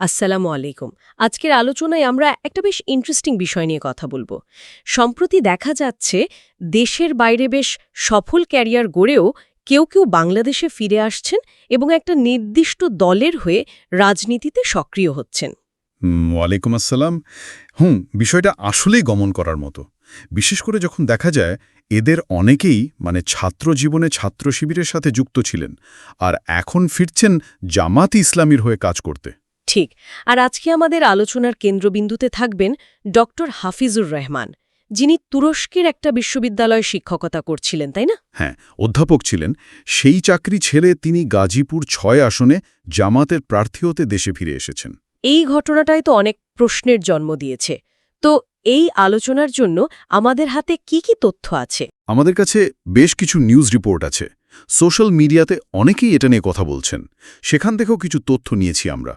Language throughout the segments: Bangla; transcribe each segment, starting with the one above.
আসসালামু আলাইকুম। আজকের আলোচনায় আমরা একটা বেশ ইন্টারেস্টিং বিষয় নিয়ে কথা বলব। সম্প্রতি দেখা যাচ্ছে, দেশের বাইরে বেশ সফল ক্যারিয়ার গড়েও কেউ কেউ বাংলাদেশে ফিরে আসছেন এবং একটা নির্দিষ্ট দলের হয়ে রাজনীতিতে সক্রিয় হচ্ছেন। ওয়ালাইকুম আসসালাম। হুম, বিষয়টা আসলেই গমন করার মতো। বিশেষ করে যখন দেখা যায়, এদের অনেকেই মানে ছাত্র জীবনে ছাত্র শিবিরের সাথে যুক্ত ছিলেন আর এখন ফিরছেন জামাত ইসলামীর হয়ে কাজ করতে। ঠিক আর আজকে আমাদের আলোচনার কেন্দ্রবিন্দুতে থাকবেন ডক্টর হাফিজুর রহমান যিনি তুরস্কের একটা বিশ্ববিদ্যালয়ে শিক্ষকতা করছিলেন তাই না? হ্যাঁ অধ্যাপক ছিলেন। সেই চাকরি ছেড়ে তিনি গাজীপুর ছয় আসনে জামাতের প্রার্থী হতে দেশে ফিরে এসেছেন। এই ঘটনাটাই তো অনেক প্রশ্নের জন্ম দিয়েছে। তো এই আলোচনার জন্য আমাদের হাতে কি কি তথ্য আছে? আমাদের কাছে বেশ কিছু নিউজ রিপোর্ট আছে। সোশ্যাল মিডিয়াতে অনেকেই এটা নিয়ে কথা বলছেন। সেখান থেকেও কিছু তথ্য নিয়েছি আমরা।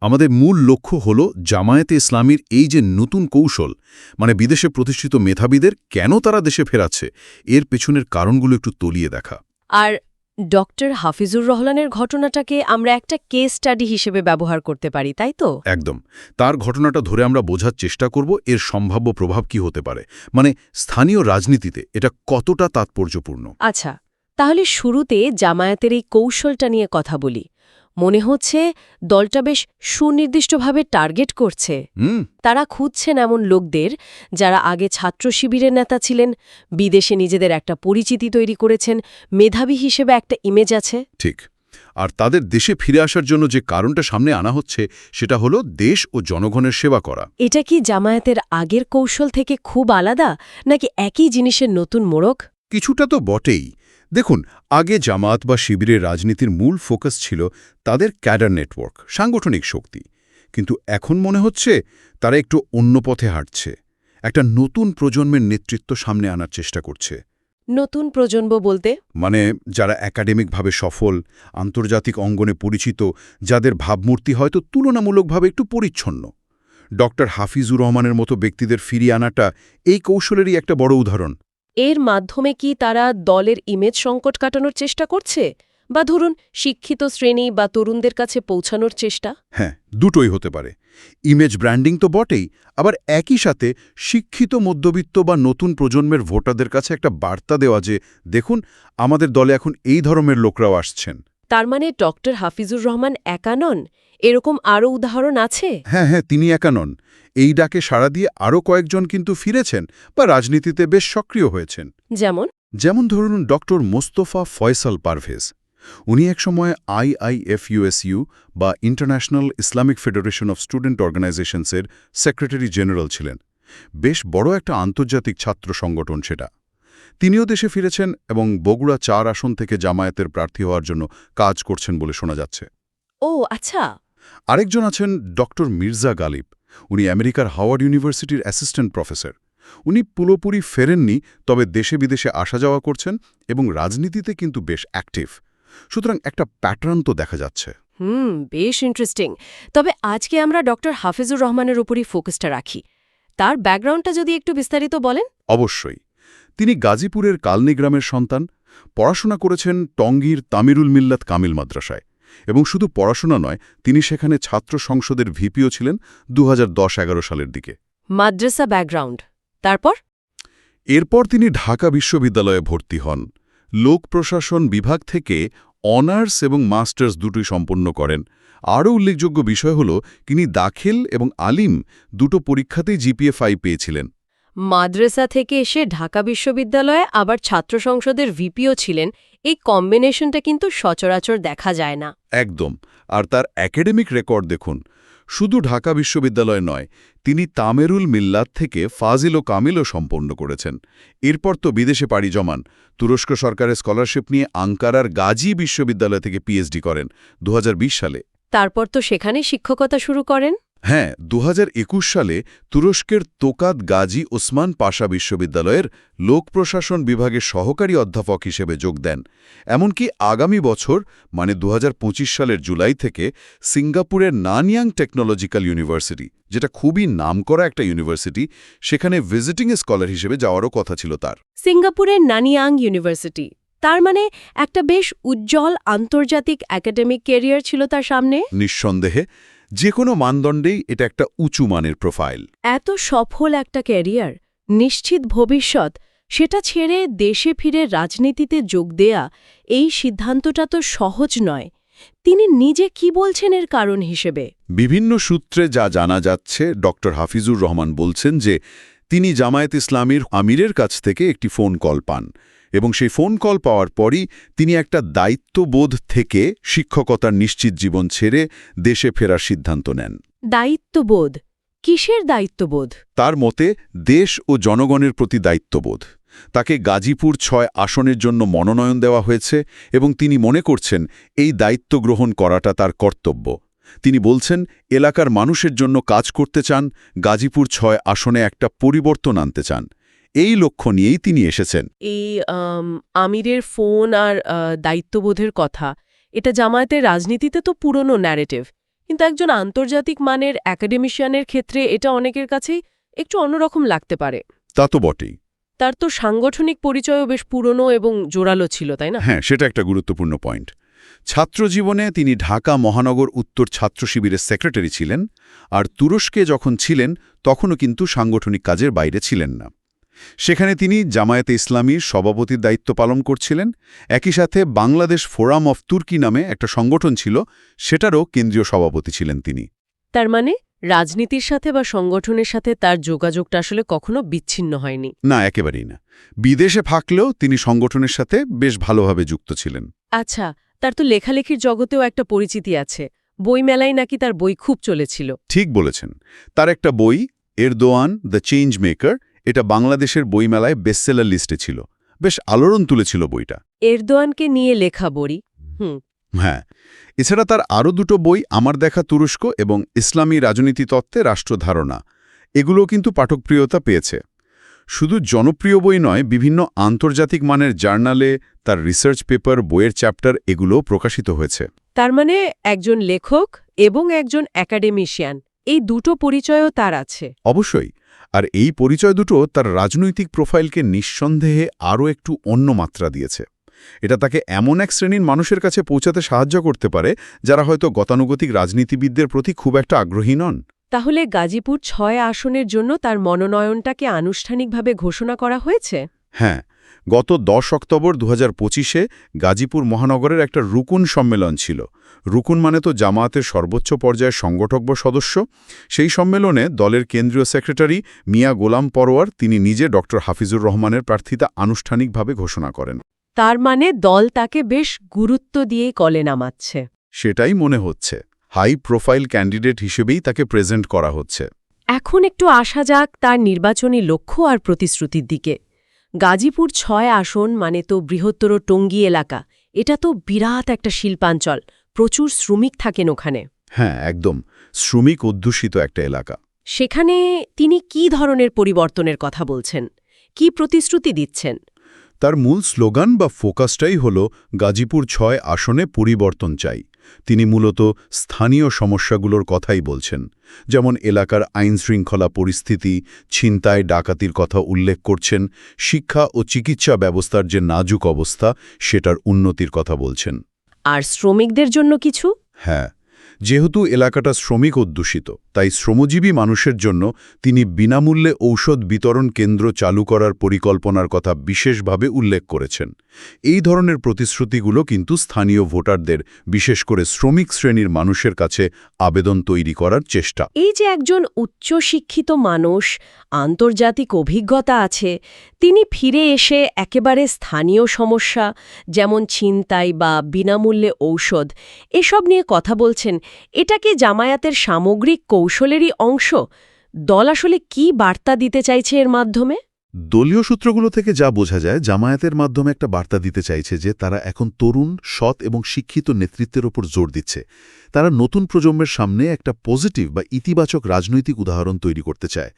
আমাদের মূল লক্ষ্য হল জামায়াতে ইসলামীর এই যে নতুন কৌশল মানে বিদেশে প্রতিষ্ঠিত মেধাবীদের কেন তারা দেশে ফেরাচ্ছে এর পেছনের কারণগুলো একটু তলিয়ে দেখা। আর ডক্টর হাফিজুর রহমানের ঘটনাটাকে আমরা একটা কেস স্টাডি হিসেবে ব্যবহার করতে পারি তাই তো? একদম। তার ঘটনাটা ধরে আমরা বোঝার চেষ্টা করব এর সম্ভাব্য প্রভাব কি হতে পারে। মানে স্থানীয় রাজনীতিতে এটা কতটা তাৎপর্যপূর্ণ? আচ্ছা তাহলে শুরুতে জামায়াতের এই কৌশলটা নিয়ে কথা বলি। মনে হচ্ছে দলটা বেশ সুনির্দিষ্টভাবে টার্গেট করছে। তারা খুঁজছেন এমন লোকদের যারা আগে ছাত্র শিবিরের নেতা ছিলেন বিদেশে নিজেদের একটা পরিচিতি তৈরি করেছেন মেধাবী হিসেবে একটা ইমেজ আছে। ঠিক। আর তাদের দেশে ফিরে আসার জন্য যে কারণটা সামনে আনা হচ্ছে সেটা হলো দেশ ও জনগণের সেবা করা। এটা কি জামায়াতের আগের কৌশল থেকে খুব আলাদা নাকি একই জিনিসের নতুন মোড়ক? কিছুটা তো বটেই। দেখুন আগে জামাত বা শিবিরের রাজনীতির মূল ফোকাস ছিল তাদের ক্যাডার নেটওয়ার্ক সাংগঠনিক শক্তি। কিন্তু এখন মনে হচ্ছে তারা একটু অন্য পথে হাঁটছে। একটা নতুন প্রজন্মের নেতৃত্ব সামনে আনার চেষ্টা করছে। নতুন প্রজন্ম বলতে? মানে যারা একাডেমিকভাবে সফল আন্তর্জাতিক অঙ্গনে পরিচিত যাদের ভাবমূর্তি হয়তো তুলনামূলকভাবে একটু পরিচ্ছন্ন। ডক্টর হাফিজুর রহমানের মতো ব্যক্তিদের ফিরিয়ে আনাটা এই কৌশলেরই একটা বড় উদাহরণ। এর মাধ্যমে কি তারা দলের ইমেজ সংকট কাটানোর চেষ্টা করছে? বা ধরুন শিক্ষিত শ্রেণি বা তরুণদের কাছে পৌঁছানোর চেষ্টা? হ্যাঁ দুটোই হতে পারে। ইমেজ ব্র্যান্ডিং তো বটেই আবার একই সাথে শিক্ষিত মধ্যবিত্ত বা নতুন প্রজন্মের ভোটারদের কাছে একটা বার্তা দেওয়া যে দেখুন আমাদের দলে এখন এই ধরনের লোকরাও আসছেন। তার মানে ডক্টর হাফিজুর রহমান একা নন? এরকম আরও উদাহরণ আছে? হ্যাঁ হ্যাঁ তিনি একা নন। এই ডাকে সাড়া দিয়ে আরও কয়েকজন কিন্তু ফিরেছেন বা রাজনীতিতে বেশ সক্রিয় হয়েছেন। যেমন? যেমন ধরুন ডক্টর মোস্তফা ফয়সাল পারভেজ। উনি একসময় আইআইএফইউএসইউ বা international Islamic federation of student অর্গানাইজেশনসের secretary general ছিলেন। বেশ বড় একটা আন্তর্জাতিক ছাত্র সংগঠন সেটা। তিনিও দেশে ফিরেছেন এবং বগুড়া চার আসন থেকে জামায়াতের প্রার্থী হওয়ার জন্য কাজ করছেন বলে শোনা যাচ্ছে। ও আচ্ছা। আরেকজন আছেন ডক্টর মির্জা গালিব। উনি আমেরিকার হাওয়ার্ড ইউনিভার্সিটির অ্যাসিস্ট্যান্ট প্রফেসর। উনি পুরোপুরি ফেরেননি তবে দেশে বিদেশে আসা যাওয়া করছেন এবং রাজনীতিতে কিন্তু বেশ অ্যাক্টিভ। সুতরাং একটা প্যাটার্ন তো দেখা যাচ্ছে। হুম বেশ ইন্টারেস্টিং। তবে আজকে আমরা ডক্টর হাফিজুর রহমানের উপরই ফোকাসটা রাখি। তার ব্যাকগ্রাউন্ডটা যদি একটু বিস্তারিত বলেন? অবশ্যই। তিনি গাজীপুরের কালনি গ্রামের সন্তান। পড়াশোনা করেছেন টঙ্গীর তামিরুল মিল্লাত কামিল মাদ্রাসায়। এবং শুধু পড়াশোনা নয় তিনি সেখানে ছাত্র সংসদের ভিপিও ছিলেন দু এগারো সালের দিকে। মাদ্রাসা ব্যাকগ্রাউন্ড। তারপর? এরপর তিনি ঢাকা বিশ্ববিদ্যালয়ে ভর্তি হন। লোক প্রশাসন বিভাগ থেকে অনার্স এবং মাস্টার্স দুটোই সম্পন্ন করেন। আরও উল্লেখযোগ্য বিষয় হল তিনি দাখিল এবং আলিম দুটো পরীক্ষাতেই জিপিএ ফাইভ পেয়েছিলেন। মাদ্রাসা থেকে এসে ঢাকা বিশ্ববিদ্যালয়ে আবার ছাত্র সংসদের ভিপিও ছিলেন এই কম্বিনেশনটা কিন্তু সচরাচর দেখা যায় না। একদম। আর তার একাডেমিক রেকর্ড দেখুন। শুধু ঢাকা বিশ্ববিদ্যালয় নয় তিনি তামেরুল মিল্লাত থেকে ফাজিল ও কামিলও সম্পন্ন করেছেন। এরপর তো বিদেশে পাড়ি জমান। তুরস্ক সরকারের স্কলারশিপ নিয়ে আঙ্কারার গাজী বিশ্ববিদ্যালয় থেকে পিএইচডি করেন দু হাজার বিশ সালে। তারপর তো সেখানে শিক্ষকতা শুরু করেন। হ্যাঁ দু হাজার একুশ সালে তুরস্কের তোকাত গাজী ওসমান পাশা বিশ্ববিদ্যালয়ের লোক প্রশাসন বিভাগের সহকারী অধ্যাপক হিসেবে যোগ দেন। এমনকি আগামী বছর মানে দু হাজার পঁচিশ সালের জুলাই থেকে সিঙ্গাপুরের নানিয়াং টেকনোলজিক্যাল ইউনিভার্সিটি যেটা খুবই নামকরা একটা ইউনিভার্সিটি সেখানে ভিজিটিং স্কলার হিসেবে যাওয়ারও কথা ছিল তার। সিঙ্গাপুরের নানিয়াং ইউনিভার্সিটি তার মানে একটা বেশ উজ্জ্বল আন্তর্জাতিক একাডেমিক ক্যারিয়ার ছিল তার সামনে? নিঃসন্দেহে যে কোনো মানদণ্ডেই এটা একটা উঁচু মানের প্রোফাইল এত সফল একটা ক্যারিয়ার নিশ্চিত ভবিষ্যৎ সেটা ছেড়ে দেশে ফিরে রাজনীতিতে যোগ দেয়া এই সিদ্ধান্তটা তো সহজ নয়। তিনি নিজে কি বলছেন এর কারণ হিসেবে? বিভিন্ন সূত্রে যা জানা যাচ্ছে ডক্টর হাফিজুর রহমান বলছেন যে তিনি জামায়াত ইসলামীর আমিরের কাছ থেকে একটি ফোন কল পান। এবং সেই ফোন কল পাওয়ার পরই তিনি একটা দায়িত্ববোধ থেকে শিক্ষকতার নিশ্চিত জীবন ছেড়ে দেশে ফেরার সিদ্ধান্ত নেন। দায়িত্ববোধ? কিসের দায়িত্ববোধ? তার মতে দেশ ও জনগণের প্রতি দায়িত্ববোধ। তাকে গাজীপুর ছয় আসনের জন্য মনোনয়ন দেওয়া হয়েছে এবং তিনি মনে করছেন এই দায়িত্ব গ্রহণ করাটা তার কর্তব্য। তিনি বলছেন এলাকার মানুষের জন্য কাজ করতে চান গাজীপুর ছয় আসনে একটা পরিবর্তন আনতে চান। এই লক্ষ্য নিয়েই তিনি এসেছেন। এই আম, আমিরের ফোন আর দায়িত্ববোধের কথা এটা জামায়াতের রাজনীতিতে তো পুরনো ন্যারেটিভ কিন্তু একজন আন্তর্জাতিক মানের একাডেমিশিয়ানের ক্ষেত্রে এটা অনেকের কাছেই একটু অন্যরকম লাগতে পারে। তা তো বটেই। তার তো সাংগঠনিক পরিচয়ও বেশ পুরনো এবং জোরালো ছিল তাই না? হ্যাঁ সেটা একটা গুরুত্বপূর্ণ পয়েন্ট ছাত্রজীবনে তিনি ঢাকা মহানগর উত্তর ছাত্র শিবিরের সেক্রেটারি ছিলেন আর তুরস্কে যখন ছিলেন তখনও কিন্তু সাংগঠনিক কাজের বাইরে ছিলেন না। সেখানে তিনি জামায়াতে ইসলামীর সভাপতির দায়িত্ব পালন করছিলেন। একই সাথে বাংলাদেশ ফোরাম অফ তুর্কি নামে একটা সংগঠন ছিল সেটারও কেন্দ্রীয় সভাপতি ছিলেন তিনি। তার মানে রাজনীতির সাথে বা সংগঠনের সাথে তার যোগাযোগটা আসলে কখনো বিচ্ছিন্ন হয়নি? না একেবারেই না। বিদেশে থাকলেও তিনি সংগঠনের সাথে বেশ ভালোভাবে যুক্ত ছিলেন। আচ্ছা তার তো লেখালেখির জগতেও একটা পরিচিতি আছে। বইমেলায় নাকি তার বই খুব চলেছিল। ঠিক বলেছেন। তার একটা বই এরদোয়ান দ্য চেঞ্জ মেকার এটা বাংলাদেশের বইমেলায় বেস্টসেলার লিস্টে ছিল। বেশ আলোড়ন তুলেছিল বইটা। এরদোয়ানকে নিয়ে লেখা বড়ি। হুম। হ্যাঁ। এছাড়া তার আরও দুটো বই আমার দেখা তুরস্ক এবং ইসলামী রাজনীতি তত্ত্বে রাষ্ট্রধারণা। এগুলো কিন্তু পাঠকপ্রিয়তা পেয়েছে। শুধু জনপ্রিয় বই নয় বিভিন্ন আন্তর্জাতিক মানের জার্নালে তার রিসার্চ পেপার বইয়ের চ্যাপ্টার এগুলোও প্রকাশিত হয়েছে। তার মানে একজন লেখক এবং একজন অ্যাকাডেমিশিয়ান এই দুটো পরিচয়ও তার আছে। অবশ্যই। আর এই পরিচয় দুটো তার রাজনৈতিক প্রোফাইলকে নিঃসন্দেহে আরও একটু অন্য মাত্রা দিয়েছে। এটা তাকে এমন এক শ্রেণির মানুষের কাছে পৌঁছাতে সাহায্য করতে পারে যারা হয়তো গতানুগতিক রাজনীতিবিদদের প্রতি খুব একটা আগ্রহী নন। তাহলে গাজীপুর ছয় আসনের জন্য তার মনোনয়নটাকে আনুষ্ঠানিকভাবে ঘোষণা করা হয়েছে? হ্যাঁ গত দশ অক্টোবর দু হাজার পঁচিশে গাজীপুর মহানগরের একটা রুকুন সম্মেলন ছিল। রুকুন মানে তো জামায়াতের সর্বোচ্চ পর্যায়ের সংগঠক বা সদস্য। সেই সম্মেলনে দলের কেন্দ্রীয় সেক্রেটারি মিয়া গোলাম পরোয়ার তিনি নিজে ড. হাফিজুর রহমানের প্রার্থিতা আনুষ্ঠানিকভাবে ঘোষণা করেন। তার মানে দল তাকে বেশ গুরুত্ব দিয়েই কলে নামাচ্ছে। সেটাই মনে হচ্ছে। হাই প্রোফাইল ক্যান্ডিডেট হিসেবেই তাকে প্রেজেন্ট করা হচ্ছে। এখন একটু আসা যাক তার নির্বাচনী লক্ষ্য আর প্রতিশ্রুতির দিকে। গাজীপুর ছয় আসন মানে তো বৃহত্তর টঙ্গী এলাকা। এটা তো বিরাট একটা শিল্পাঞ্চল। প্রচুর শ্রমিক থাকেন ওখানে। হ্যাঁ একদম। শ্রমিক অধ্যুষিত একটা এলাকা। সেখানে তিনি কি ধরনের পরিবর্তনের কথা বলছেন? কি প্রতিশ্রুতি দিচ্ছেন? তার মূল স্লোগান বা ফোকাসটাই হল গাজীপুর ছয় আসনে পরিবর্তন চাই। তিনি মূলত স্থানীয় সমস্যাগুলোর কথাই বলছেন। যেমন এলাকার আইনশৃঙ্খলা পরিস্থিতি ছিনতায় ডাকাতির কথা উল্লেখ করছেন শিক্ষা ও চিকিৎসা ব্যবস্থার যে নাজুক অবস্থা সেটার উন্নতির কথা বলছেন। আর শ্রমিকদের জন্য কিছু? হ্যাঁ যেহেতু এলাকাটা শ্রমিক অধ্যুষিত, তাই শ্রমজীবী মানুষের জন্য তিনি বিনামূল্যে ঔষধ বিতরণ কেন্দ্র চালু করার পরিকল্পনার কথা বিশেষভাবে উল্লেখ করেছেন। এই ধরনের প্রতিশ্রুতিগুলো কিন্তু স্থানীয় ভোটারদের, বিশেষ করে শ্রমিক শ্রেণির মানুষের কাছে আবেদন তৈরি করার চেষ্টা। এই যে একজন উচ্চশিক্ষিত মানুষ, আন্তর্জাতিক অভিজ্ঞতা আছে, তিনি ফিরে এসে একেবারে স্থানীয় সমস্যা, যেমন ছিনতাই বা বিনামূল্যে ঔষধ, এসব নিয়ে কথা বলছেন, এটা কি জামায়াতের সামগ্রিক কৌশলেরই অংশ? দল আসলে কি বার্তা দিতে চাইছে এর মাধ্যমে? দলীয় সূত্রগুলো থেকে যা বোঝা যায় জামায়াতের মাধ্যমে একটা বার্তা দিতে চাইছে যে তারা এখন তরুণ সৎ এবং শিক্ষিত নেতৃত্বের ওপর জোর দিচ্ছে। তারা নতুন প্রজন্মের সামনে একটা পজিটিভ বা ইতিবাচক রাজনৈতিক উদাহরণ তৈরি করতে চায়।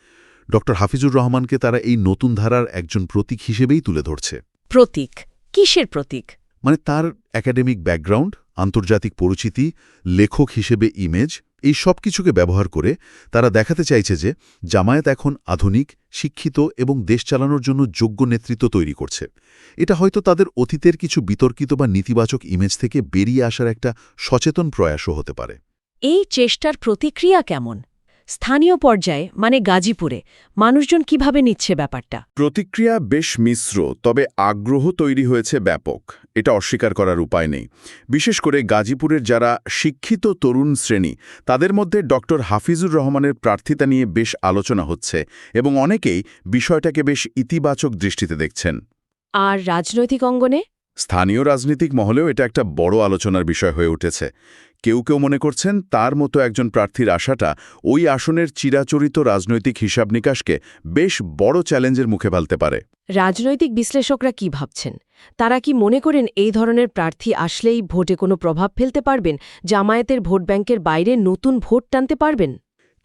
ড. হাফিজুর রহমানকে তারা এই নতুন ধারার একজন প্রতীক হিসেবেই তুলে ধরছে। প্রতীক? কিসের প্রতীক? মানে তার একাডেমিক ব্যাকগ্রাউন্ড আন্তর্জাতিক পরিচিতি লেখক হিসেবে ইমেজ এই সব কিছুকে ব্যবহার করে তারা দেখাতে চাইছে যে জামায়াত এখন আধুনিক, শিক্ষিত এবং দেশ চালানোর জন্য যোগ্য নেতৃত্ব তৈরি করছে। এটা হয়তো তাদের অতীতের কিছু বিতর্কিত বা নেতিবাচক ইমেজ থেকে বেরিয়ে আসার একটা সচেতন প্রয়াসও হতে পারে। এই চেষ্টার প্রতিক্রিয়া কেমন? স্থানীয় পর্যায়ে মানে গাজীপুরে মানুষজন কীভাবে নিচ্ছে ব্যাপারটা? প্রতিক্রিয়া বেশ মিশ্র তবে আগ্রহ তৈরি হয়েছে ব্যাপক। এটা অস্বীকার করার উপায় নেই। বিশেষ করে গাজীপুরের যারা শিক্ষিত তরুণ শ্রেণি তাদের মধ্যে ডক্টর হাফিজুর রহমানের প্রার্থিতা নিয়ে বেশ আলোচনা হচ্ছে এবং অনেকেই বিষয়টাকে বেশ ইতিবাচক দৃষ্টিতে দেখছেন। আর রাজনৈতিক অঙ্গনে? স্থানীয় রাজনীতিক মহলেও এটা একটা বড় আলোচনার বিষয় হয়ে উঠেছে। কেউ কেউ মনে করছেন তার মতো একজন প্রার্থীর আশাটা ওই আসনের চিরাচরিত রাজনৈতিক হিসাব নিকাশকে বেশ বড় চ্যালেঞ্জের মুখে ফেলতে পারে। রাজনৈতিক বিশ্লেষকরা কি ভাবছেন? তারা কি মনে করেন এই ধরনের প্রার্থী আসলেই ভোটে কোনো প্রভাব ফেলতে পারবেন? জামায়াতের ভোট ব্যাংকের বাইরে নতুন ভোট টানতে পারবেন?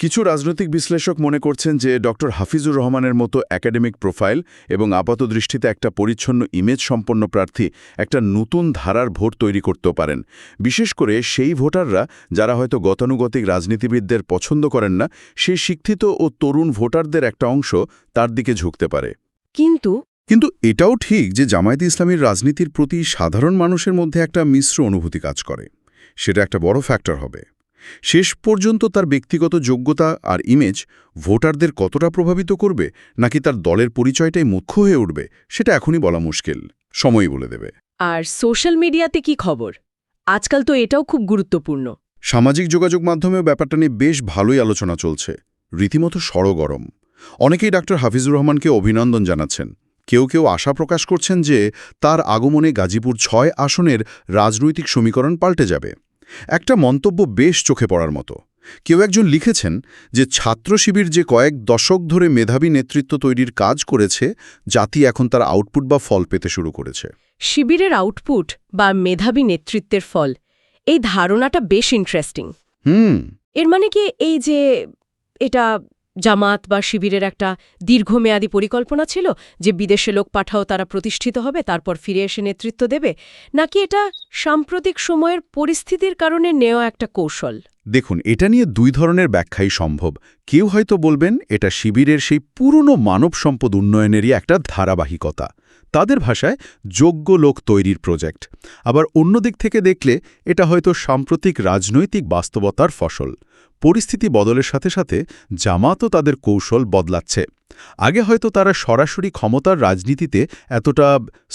কিছু রাজনৈতিক বিশ্লেষক মনে করছেন যে ড. হাফিজুর রহমানের মতো একাডেমিক প্রোফাইল এবং আপাতদৃষ্টিতে একটা পরিচ্ছন্ন ইমেজ সম্পন্ন প্রার্থী একটা নতুন ধারার ভোট তৈরি করতেও পারেন। বিশেষ করে সেই ভোটাররা যারা হয়তো গতানুগতিক রাজনীতিবিদদের পছন্দ করেন না সেই শিক্ষিত ও তরুণ ভোটারদের একটা অংশ তার দিকে ঝুঁকতে পারে। কিন্তু কিন্তু এটাও ঠিক যে জামায়াতে ইসলামীর রাজনীতির প্রতি সাধারণ মানুষের মধ্যে একটা মিশ্র অনুভূতি কাজ করে। সেটা একটা বড় ফ্যাক্টর হবে। শেষ পর্যন্ত তার ব্যক্তিগত যোগ্যতা আর ইমেজ ভোটারদের কতটা প্রভাবিত করবে নাকি তার দলের পরিচয়টাই মুখ্য হয়ে উঠবে সেটা এখনই বলা মুশকিল। সময়ই বলে দেবে। আর সোশ্যাল মিডিয়াতে কি খবর? আজকাল তো এটাও খুব গুরুত্বপূর্ণ। সামাজিক যোগাযোগ মাধ্যমেও ব্যাপারটা নিয়ে বেশ ভালোই আলোচনা চলছে। রীতিমতো সড়গরম। অনেকেই ডাক্তার হাফিজুর রহমানকে অভিনন্দন জানাচ্ছেন। কেউ কেউ আশা প্রকাশ করছেন যে তার আগমনে গাজীপুর ছয় আসনের রাজনৈতিক সমীকরণ পাল্টে যাবে। একটা মন্তব্য বেশ চোখে পড়ার মতো। কেউ একজন লিখেছেন যে ছাত্র শিবির যে কয়েক দশক ধরে মেধাবী নেতৃত্ব তৈরির কাজ করেছে জাতি এখন তার আউটপুট বা ফল পেতে শুরু করেছে। শিবিরের আউটপুট বা মেধাবী নেতৃত্বের ফল এই ধারণাটা বেশ ইন্টারেস্টিং হুম। এর মানে কি এই যে এটা জামাত বা শিবিরের একটা দীর্ঘমেয়াদী পরিকল্পনা ছিল যে বিদেশে লোক পাঠাও, তারা প্রতিষ্ঠিত হবে, তারপর ফিরে এসে নেতৃত্ব দেবে। নাকি এটা সাম্প্রতিক সময়ের পরিস্থিতির কারণে নেওয়া একটা কৌশল? দেখুন, এটা নিয়ে দুই ধরনের ব্যাখ্যাই সম্ভব। কেউ হয়তো বলবেন, এটা শিবিরের সেই পুরনো মানব সম্পদ উন্নয়নেরই একটা ধারাবাহিকতা। তাদের ভাষায় যোগ্য লোক তৈরির প্রজেক্ট। আবার অন্য দিক থেকে দেখলে এটা হয়তো সাম্প্রতিক রাজনৈতিক বাস্তবতার ফসল। পরিস্থিতি বদলের সাথে সাথে জামাতও তাদের কৌশল বদলাচ্ছে। আগে হয়তো তারা সরাসরি ক্ষমতার রাজনীতিতে এতটা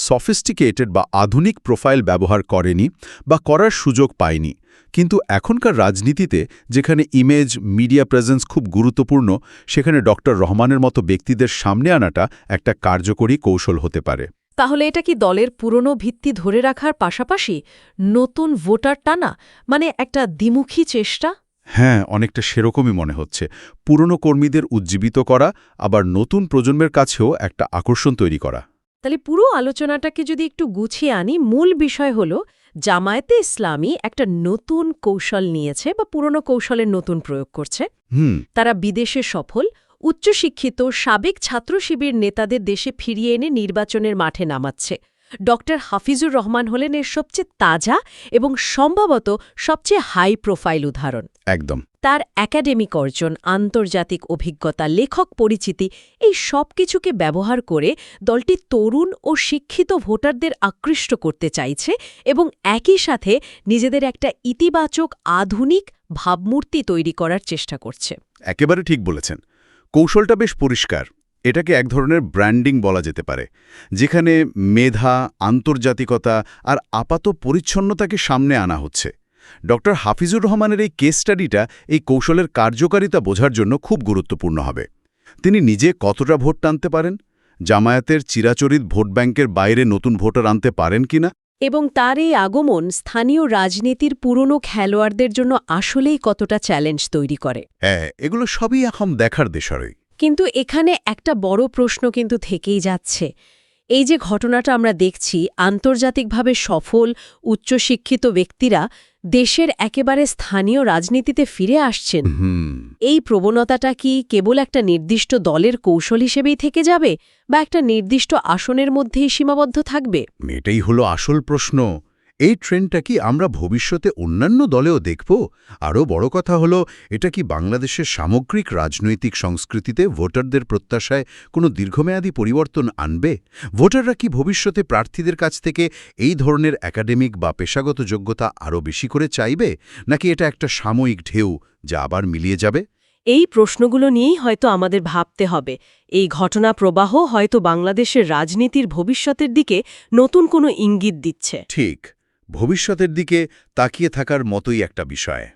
সফিস্টিকেটেড বা আধুনিক প্রোফাইল ব্যবহার করেনি বা করার সুযোগ পায়নি। কিন্তু এখনকার রাজনীতিতে যেখানে ইমেজ মিডিয়া প্রেজেন্স খুব গুরুত্বপূর্ণ, সেখানে ডক্টর রহমানের মতো ব্যক্তিদের সামনে আনাটা একটা কার্যকরী কৌশল হতে পারে। তাহলে এটা কি দলের পুরনো ভিত্তি ধরে রাখার পাশাপাশি নতুন ভোটার টানা মানে একটা দ্বিমুখী চেষ্টা? হ্যাঁ অনেকটা সেরকমই মনে হচ্ছে। পুরনো কর্মীদের উজ্জীবিত করা আবার নতুন প্রজন্মের কাছেও একটা আকর্ষণ তৈরি করা। তাহলে পুরো আলোচনাটাকে যদি একটু গুছিয়ে আনি মূল বিষয় হল জামায়াতে ইসলামী একটা নতুন কৌশল নিয়েছে বা পুরনো কৌশলের নতুন প্রয়োগ করছে। হুম। তারা বিদেশে সফল উচ্চশিক্ষিত সাবেক ছাত্র শিবির নেতাদের দেশে ফিরিয়ে এনে নির্বাচনের মাঠে নামাচ্ছে। ডক্টর হাফিজুর রহমান হলেন এর সবচেয়ে তাজা এবং সম্ভবত সবচেয়ে হাই প্রোফাইল উদাহরণ। একদম। তার একাডেমিক অর্জন আন্তর্জাতিক অভিজ্ঞতা লেখক পরিচিতি এই সব কিছুকে ব্যবহার করে দলটি তরুণ ও শিক্ষিত ভোটারদের আকৃষ্ট করতে চাইছে এবং একই সাথে নিজেদের একটা ইতিবাচক আধুনিক ভাবমূর্তি তৈরি করার চেষ্টা করছে। একেবারে ঠিক বলেছেন। কৌশলটা বেশ পরিষ্কার। এটাকে এক ধরনের ব্র্যান্ডিং বলা যেতে পারে যেখানে মেধা আন্তর্জাতিকতা আর আপাত পরিচ্ছন্নতাকে সামনে আনা হচ্ছে। ডক্টর হাফিজুর রহমানের এই কেস স্টাডিটা এই কৌশলের কার্যকারিতা বোঝার জন্য খুব গুরুত্বপূর্ণ হবে। তিনি নিজে কতটা ভোট টানতে পারেন? জামায়াতের চিরাচরিত ভোট ব্যাংকের বাইরে নতুন ভোটার আনতে পারেন কিনা? এবং তার এই আগমন স্থানীয় রাজনীতির পুরনো খেলোয়াড়দের জন্য আসলেই কতটা চ্যালেঞ্জ তৈরি করে। হ্যাঁ এগুলো সবই এখন দেখার দেশারই। কিন্তু এখানে একটা বড় প্রশ্ন কিন্তু থেকেই যাচ্ছে। এই যে ঘটনাটা আমরা দেখছি আন্তর্জাতিকভাবে সফল উচ্চশিক্ষিত ব্যক্তিরা দেশের একেবারে স্থানীয় রাজনীতিতে ফিরে আসছেন। এই প্রবণতাটা কি কেবল একটা নির্দিষ্ট দলের কৌশল হিসেবেই থেকে যাবে বা একটা নির্দিষ্ট আসনের মধ্যেই সীমাবদ্ধ থাকবে? এটাই হলো আসল প্রশ্ন। এই ট্রেনটা কি আমরা ভবিষ্যতে অন্যান্য দলেও দেখব? আরও বড় কথা হলো এটা কি বাংলাদেশের সামগ্রিক রাজনৈতিক সংস্কৃতিতে ভোটারদের প্রত্যাশায় কোনো দীর্ঘমেয়াদী পরিবর্তন আনবে? ভোটাররা কি ভবিষ্যতে প্রার্থীদের কাছ থেকে এই ধরনের একাডেমিক বা পেশাগত যোগ্যতা আরও বেশি করে চাইবে? নাকি এটা একটা সাময়িক ঢেউ যা আবার মিলিয়ে যাবে? এই প্রশ্নগুলো নিয়েই হয়তো আমাদের ভাবতে হবে। এই ঘটনা প্রবাহ হয়তো বাংলাদেশের রাজনীতির ভবিষ্যতের দিকে নতুন কোনো ইঙ্গিত দিচ্ছে। ঠিক। ভবিষ্যতের দিকে তাকিয়ে থাকার মতোই একটা বিষয়।